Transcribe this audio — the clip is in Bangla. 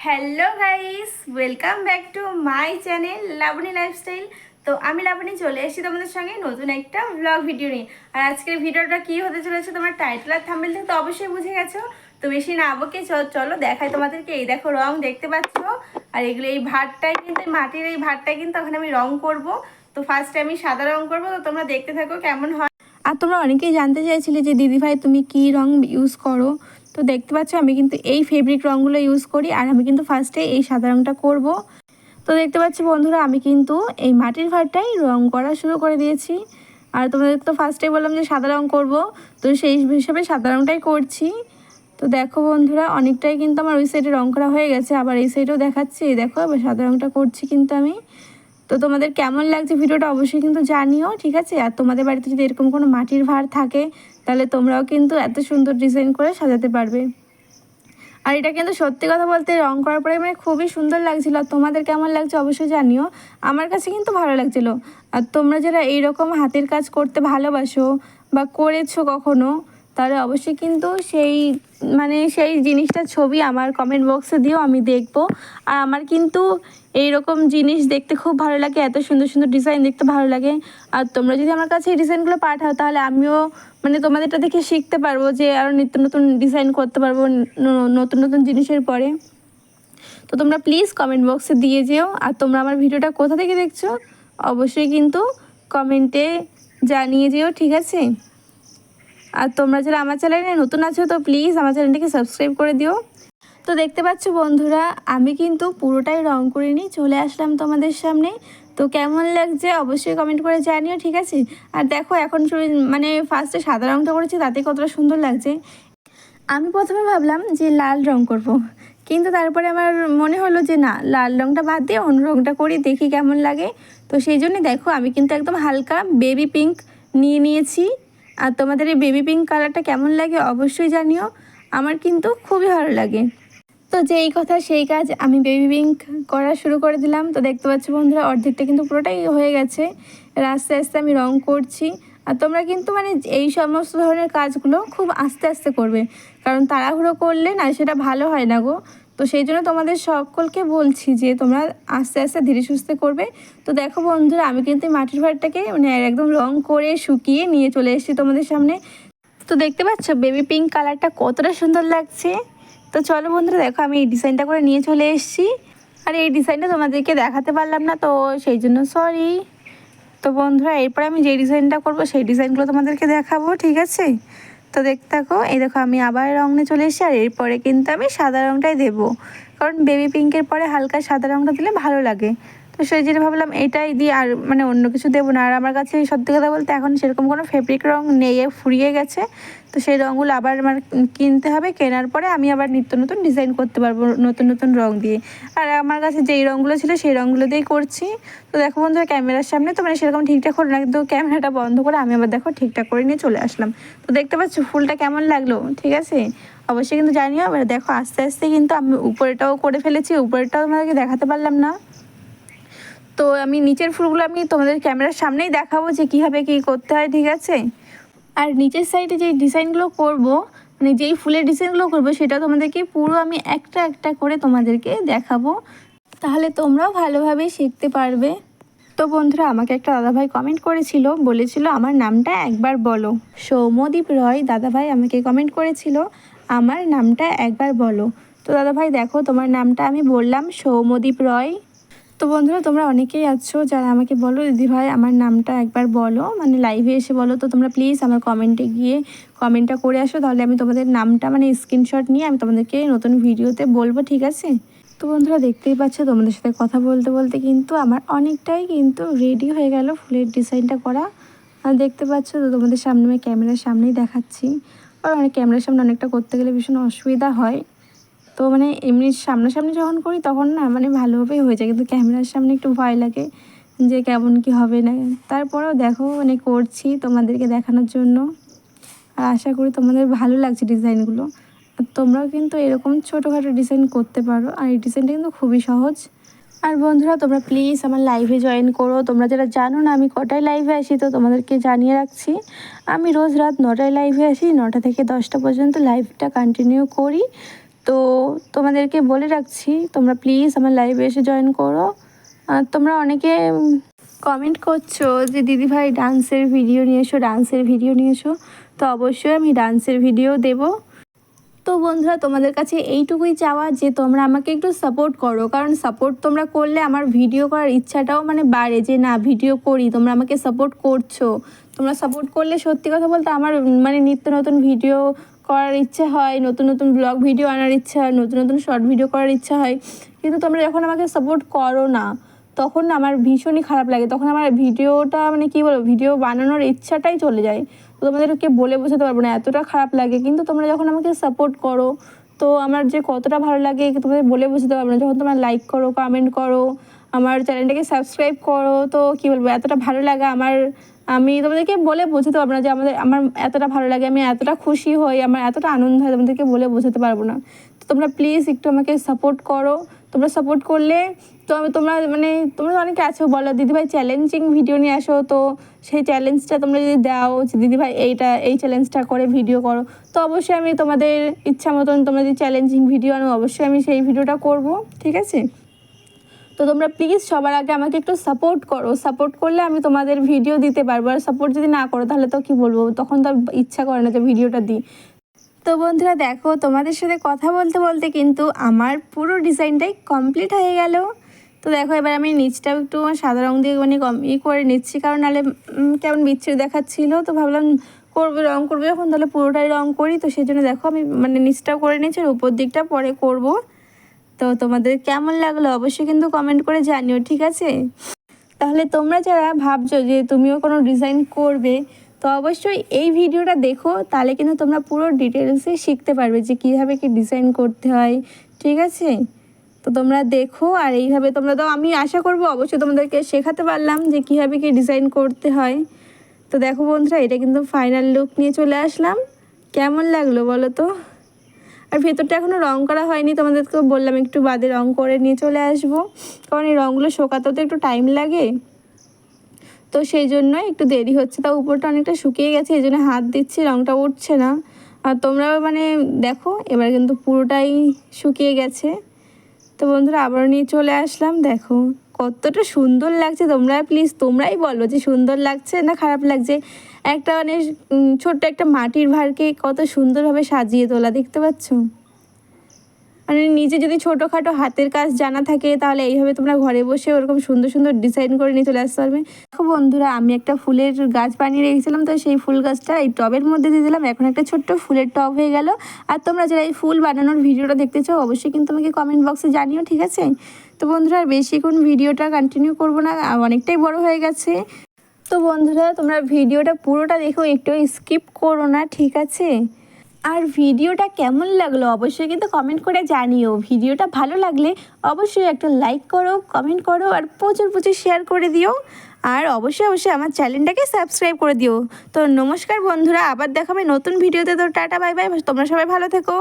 Hello guys welcome back to my channel Labani lifestyle তো আমি লাবণী চলে এসেছি তোমাদের সঙ্গে নতুন একটা ব্লগ ভিডিও নিয়ে। আর আজকের ভিডিওটা কী হতে চলেছে তোমার টাইটেল আর থাম্বেল থেকে তো অবশ্যই বুঝে গেছো। তো বেশি না বকে, চ- চলো দেখাই তোমাদেরকে। এই দেখো রং দেখতে পাচ্ছ। আর এগুলো এই ভাতটাই কিন্তু মাটির এই ভাতটাই কিন্তু ওখানে আমি রং করব। তো ফার্স্টে আমি সাদা রং করব। তো তোমরা দেখতে থাকো কেমন হয়। আর তোমরা অনেকেই জানতে চাইছিলে যে দিদিভাই তুমি কি রং ইউজ করো? তো দেখতে পাচ্ছ, আমি কিন্তু এই ফেব্রিক রঙগুলো ইউজ করি আর আমি কিন্তু ফার্স্টে এই সাদা রঙটা করব। তো দেখতে পাচ্ছ বন্ধুরা, আমি কিন্তু এই মাটির ভাতটাই রং করা শুরু করে দিয়েছি। আর তোমাদের তো ফার্স্টে বললাম যে, সাদা রং করব। তো সেই হিসাবে সাদা রংটাই করছি। তো দেখো বন্ধুরা, অনেকটাই কিন্তু আমার ওই সাইডে রং করা হয়ে গেছে। আবার এই সাইডেও দেখাচ্ছি। দেখো, আবার সাদা রংটা করছি কিন্তু আমি। তো তোমাদের কেমন লাগছে ভিডিওটা অবশ্যই কিন্তু জানিও, ঠিক আছে? আর তোমাদের বাড়িতে যদি এরকম কোনো মাটির ভার থাকে, তাহলে তোমরাও কিন্তু এত সুন্দর ডিজাইন করে সাজাতে পারবে। আর এটা কিন্তু সত্যি কথা বলতে রং করার পরে মানে খুবই সুন্দর লাগছিল। আর তোমাদের কেমন লাগছে অবশ্যই জানিও। আমার কাছে কিন্তু ভালো লাগছিল। আর তোমরা যারা এইরকম হাতের কাজ করতে ভালোবাসো বা করেছ কখনো তাহলে অবশ্যই কিন্তু সেই মানে সেই জিনিসটার ছবি আমার কমেন্ট বক্সে দিও, আমি দেখব। আর আমার কিন্তু এই রকম জিনিস দেখতে খুব ভালো লাগে, এত সুন্দর সুন্দর ডিজাইন দেখতে ভালো লাগে। আর তোমরা যদি আমার কাছে এই ডিজাইনগুলো পাঠাও, তাহলে আমিও মানে তোমাদেরটা দেখে শিখতে পারব যে আরও নিত্য নতুন ডিজাইন করতে পারব নতুন নতুন জিনিসের পরে। তো তোমরা প্লিজ কমেন্ট বক্সে দিয়ে যেও। আর তোমরা আমার ভিডিওটা কোথা থেকে দেখছ, অবশ্যই কিন্তু কমেন্টে জানিয়ে যেও, ঠিক আছে? আর তোমরা যারা আমার চ্যানেলে নতুন আছো, তো প্লিজ আমার চ্যানেলটাকে সাবস্ক্রাইব করে দিও। তো দেখতে পাচ্ছ বন্ধুরা, আমি কিন্তু পুরোটাই রং করে নিয়ে চলে আসলাম তোমাদের সামনে। তো কেমন লাগছে অবশ্যই কমেন্ট করে জানিও, ঠিক আছে? আর দেখো, এখন মানে ফার্স্টে সাদা রংটা করেছি, তাতে কতটা সুন্দর লাগছে। আমি প্রথমে ভাবলাম যে লাল রং করব। কিন্তু তারপরে আমার মনে হলো যে না, লাল রংটা বাদ দিয়ে অন্য রংটা করি, দেখি কেমন লাগে। তো সেই জন্য দেখো, আমি কিন্তু একদম হালকা বেবি পিঙ্ক নিয়ে নিয়েছি। আর তোমাদের এই বেবি পিঙ্ক কালারটা কেমন লাগে অবশ্যই জানিও। আমার কিন্তু খুবই ভালো লাগে। তো যেই কথা সেই কাজ আমি বেবি পিঙ্ক করা শুরু করে দিলাম। তো দেখতে পাচ্ছ বন্ধুরা, অর্ধেকটা কিন্তু পুরোটাই হয়ে গেছে। আস্তে আস্তে আমি রং করছি। আর তোমরা কিন্তু মানে এই সমস্ত ধরনের কাজগুলো খুব আস্তে আস্তে করবে। কারণ তাড়াহুড়ো করলে না সেটা ভালো হয় না গো। তো সেই জন্য তোমাদের সকলকে বলছি যে তোমরা আস্তে আস্তে ধীরে সুস্থে করবে। তো দেখো বন্ধুরা, আমি কিন্তু মাটির ভাতটাকে মানে একদম রং করে শুকিয়ে নিয়ে চলে এসেছি তোমাদের সামনে। তো দেখতে পাচ্ছ বেবি পিঙ্ক কালারটা কতটা সুন্দর লাগছে। তো চলো বন্ধুরা, দেখো আমি এই ডিজাইনটা করে নিয়ে চলে এসেছি। আর এই ডিজাইনটা তোমাদেরকে দেখাতে পারলাম না, তো সেই জন্য সরি তো বন্ধুরা, এরপরে আমি যে ডিজাইনটা করব, সেই ডিজাইনগুলো তোমাদেরকে দেখাবো, ঠিক আছে? তো দেখতে থাকো, এই দেখো আমি আবার রং নিয়ে চলে এসেছি, আর এরপরে কিন্তু আমি সাদা রংটাই দেবো। কারণ বেবি পিঙ্কের পরে হালকা সাদা রংটা দিলে ভালো লাগে। সেই জন্য ভাবলাম এটাই দিই আর মানে অন্য কিছু দেবো না। আর আমার কাছে সত্যি কথা বলতে এখন সেরকম কোনো ফেব্রিক রং নেই ফুরিয়ে গেছে। তো সেই রঙগুলো আবার আমার কিনতে হবে, কেনার পরে আমি আবার নিত্য নতুন ডিজাইন করতে পারব নতুন নতুন রং দিয়ে। আর আমার কাছে যেই রঙগুলো ছিল সেই রঙগুলো দিয়েই করছি। তো দেখো বন্ধুরা, ক্যামেরার সামনে তো মানে সেরকম ঠিকঠাক হলো না, কিন্তু ক্যামেরাটা বন্ধ করে আমি আবার দেখো ঠিকঠাক করে নিয়ে চলে আসলাম। তো দেখতে পাচ্ছ ফুলটা কেমন লাগল, ঠিক আছে? অবশ্যই কিন্তু জানিও, এবার দেখো আস্তে আস্তে কিন্তু আমি উপরেটাও করে ফেলেছি, উপরেটাও তোমাদেরকে দেখাতে পারলাম না। তো আমি নিচের ফুলগুলো আমি তোমাদের ক্যামেরার সামনেই দেখাবো যে কীভাবে কী করতে হয়, ঠিক আছে? আর নিচের সাইডে যে ডিজাইনগুলো করব মানে যেই ফুলের ডিজাইনগুলো করব, সেটা তোমাদেরকে পুরো আমি একটা একটা করে তোমাদেরকে দেখাবো। তাহলে তোমরাও ভালোভাবে শিখতে পারবে। তো বন্ধুরা, আমাকে একটা দাদাভাই কমেন্ট করেছিল, বলেছিল আমার নামটা একবার বলো। সৌম্যদীপ রয় দাদাভাই আমাকে কমেন্ট করেছিল, আমার নামটা একবার বলো। তো দাদাভাই, দেখো তোমার নামটা আমি বললাম, সৌম্যদীপ রয়। তো বন্ধুরা, তোমরা অনেকেই আছো যারা আমাকে বলো, দিদি ভাই, আমার নামটা একবার বলো। মানে লাইভে এসে বলো। তো তোমরা প্লিজ আমার কমেন্টে গিয়ে কমেন্টটা করে আসো, তাহলে আমি তোমাদের নামটা মানে স্ক্রিনশট নিয়ে আমি তোমাদেরকে নতুন ভিডিওতে বলব, ঠিক আছে? তো বন্ধুরা, দেখতেই পাচ্ছ তোমাদের সাথে কথা বলতে বলতে কিন্তু আমার অনেকটাই কিন্তু রেডি হয়ে গেল ফুলের ডিজাইনটা করা। আর দেখতে পাচ্ছ তো তোমাদের সামনে, আমি ক্যামেরার সামনেই দেখাচ্ছি। আর অনেক ক্যামেরার সামনে অনেকটা করতে গেলে ভীষণ অসুবিধা হয়। তো মানে এমনি সামনাসামনি যখন করি তখন না মানে ভালোভাবেই হয়ে যায়। কিন্তু ক্যামেরার সামনে একটু ভয় লাগে যে কেমন কি হবে না। তারপরেও দেখো মানে করছি তোমাদেরকে দেখানোর জন্য। আর আশা করি তোমাদের ভালো লাগছে ডিজাইনগুলো। আর তোমরাও কিন্তু এরকম ছোটোখাটো ডিজাইন করতে পারো। আর এই ডিজাইনটা কিন্তু খুবই সহজ। আর বন্ধুরা, তোমরা প্লিজ আমার লাইভে জয়েন করো। তোমরা যারা জানো না, আমি কটায় লাইভে আসি তো তোমাদেরকে জানিয়ে রাখছি। আমি রোজ রাত নটায় লাইভে আসি, নটা থেকে দশটা পর্যন্ত লাইভটা কন্টিনিউ করি। তো তোমাদেরকে বলে রাখছি, তোমরা প্লিজ আমার লাইভে এসে জয়েন করো। আর তোমরা অনেকে কমেন্ট করছ যে, দিদিভাই ডান্সের ভিডিও নিয়ে এসো, ডান্সের ভিডিও নিয়ে এসো। তো অবশ্যই আমি ডান্সের ভিডিও দেবো। তো বন্ধুরা, তোমাদের কাছে এইটুকুই চাওয়া যে, তোমরা আমাকে একটু সাপোর্ট করো। কারণ সাপোর্ট তোমরা করলে আমার ভিডিও করার ইচ্ছাটাও মানে বাড়ে যে, না ভিডিও করি, তোমরা আমাকে সাপোর্ট করছ। তোমরা সাপোর্ট করলে সত্যি কথা বলতে আমার মানে নিত্য নতুন ভিডিও করার ইচ্ছে হয়, নতুন নতুন ব্লগ ভিডিও আনার ইচ্ছা হয়, নতুন নতুন শর্ট ভিডিও করার ইচ্ছা হয়। কিন্তু তোমরা যখন আমাকে সাপোর্ট করো না, তখন আমার ভীষণই খারাপ লাগে। তখন আমার ভিডিওটা মানে কী বলব ভিডিও বানানোর ইচ্ছাটাই চলে যায়। তো তোমাদেরকে বলে বোঝাতে পারব না, এতটা খারাপ লাগে। কিন্তু তোমরা যখন আমাকে সাপোর্ট করো, তো আমার যে কতটা ভালো লাগে, তোমাদের বলে বোঝাতে পারব না। যখন তোমরা লাইক করো কমেন্ট করো আমার চ্যানেলটাকে সাবস্ক্রাইব করো। তো কী বলব, এতটা ভালো লাগে আমার, আমি তোমাদেরকে বলে বোঝাতে পারব না যে আমাদের, আমার এতটা ভালো লাগে, আমি এতটা খুশি হই, আমার এতটা আনন্দ হয়, তোমাদেরকে বলে বোঝাতে পারব না। তো তোমরা প্লিজ একটু আমাকে সাপোর্ট করো। তোমরা সাপোর্ট করলে তো আমি, তোমরা মানে তোমরা অনেকে আছো, বলো, দিদিভাই চ্যালেঞ্জিং ভিডিও নিয়ে আসো। তো সেই চ্যালেঞ্জটা তোমরা যদি দাও, যে দিদিভাই এইটা, এই চ্যালেঞ্জটা করে ভিডিও করো, তো অবশ্যই আমি তোমাদের ইচ্ছা মতন তোমরা যদি চ্যালেঞ্জিং ভিডিও আনো, অবশ্যই আমি সেই ভিডিওটা করব। ঠিক আছে? তো তোমরা প্লিজ সবার আগে আমাকে একটু সাপোর্ট করো। সাপোর্ট করলে আমি তোমাদের ভিডিও দিতে পারব। আর সাপোর্ট যদি না করো, তাহলে তো কি বলব? তখন তো ইচ্ছা করে না যে ভিডিওটা দিই। তো বন্ধুরা দেখো, তোমাদের সাথে কথা বলতে বলতে কিন্তু আমার পুরো ডিজাইনটাই কমপ্লিট হয়ে গেল। তো দেখো, এবার আমি নিচটাও একটু সাদা রং দিয়ে মানে কম ই করে নিচ্ছি, কারণ নাহলে কেমন বিচ্ছিরি দেখাচ্ছিল। তো ভাবলাম করবে, রং করবে যখন, তাহলে পুরোটাই রং করি। তো সেই জন্য দেখো, আমি মানে নিচটাও করে নিচ্ছি আর উপর দিকটা পরে করব। তো তোমাদের কেমন লাগল অবশ্যই কিন্তু কমেন্ট করে জানিও, ঠিক আছে? তাহলে তোমরা যারা ভাবছ যে তুমিও কোনো ডিজাইন করবে, তো অবশ্যই এই ভিডিওটা দেখো, তাহলে কিন্তু তোমরা পুরো ডিটেলসে শিখতে পারবে যে কীভাবে কি ডিজাইন করতে হয়, ঠিক আছে? তো তোমরা দেখো, আর এইভাবে তোমরা তো আমি আশা করব অবশ্যই তোমাদেরকে শেখাতে পারলাম যে কীভাবে কি ডিজাইন করতে হয়। তো দেখো বন্ধুরা, এটা কিন্তু ফাইনাল লুক নিয়ে চলে আসলাম। কেমন লাগল বলো তো? আর ভেতরটা এখনও রং করা হয়নি, তোমাদেরকে বললাম একটু বাদে রং করে নিয়ে চলে আসব। কারণ এই রঙগুলো শোকাতেও তো একটু টাইম লাগে। তো সেই জন্য একটু দেরি হচ্ছে তা উপরটা অনেকটা শুকিয়ে গেছে, এই জন্য হাত দিচ্ছি রঙটা উঠছে না। আর তোমরাও মানে দেখো, এবার কিন্তু পুরোটাই শুকিয়ে গেছে। তো বন্ধুরা আবার নিয়ে চলে আসলাম, দেখো। কতটা সুন্দর লাগছে তোমরা প্লিজ তোমরাই বলো যে সুন্দর লাগছে না খারাপ লাগছে? একটা মানে ছোট্ট একটা মাটির ভারকে কত সুন্দরভাবে সাজিয়ে তোলা, দেখতে পাচ্ছ? মানে নিজে যদি ছোটোখাটো হাতের কাজ জানা থাকে, তাহলে এইভাবে তোমরা ঘরে বসে ওরকম সুন্দর সুন্দর ডিজাইন করে নিয়ে চলে আসতে পারবে। দেখো বন্ধুরা, আমি একটা ফুলের গাছ বানিয়ে রেখেছিলাম, তো সেই ফুল গাছটা এই টবের মধ্যে দিয়ে দিলাম। এখন একটা ছোট্ট ফুলের টব হয়ে গেল। আর তোমরা যারা এই ফুল বানানোর ভিডিওটা দেখতে চাও, অবশ্যই কিন্তু আমাকে কমেন্ট বক্সে জানিও, ঠিক আছে? তো বন্ধুরা, আর বেশিক্ষণ ভিডিওটা কন্টিনিউ করব না অনেকটাই বড় হয়ে গেছে। তো বন্ধুরা, তোমরা ভিডিওটা পুরোটা দেখো, একটু স্কিপ করো না, ঠিক আছে? আর ভিডিওটা কেমন লাগল অবশ্যই কিন্তু কমেন্ট করে জানিও। ভিডিওটা ভালো লাগলে অবশ্যই একটা লাইক করো কমেন্ট করো, আর প্রচুর প্রচুর শেয়ার করে দিও। আর অবশ্যই অবশ্যই আমার চ্যানেলটাকে সাবস্ক্রাইব করে দিও। তো নমস্কার বন্ধুরা, আবার দেখাবে নতুন ভিডিওতে। তো টাটা বাই বাই তোমরা সবাই ভালো থেকো।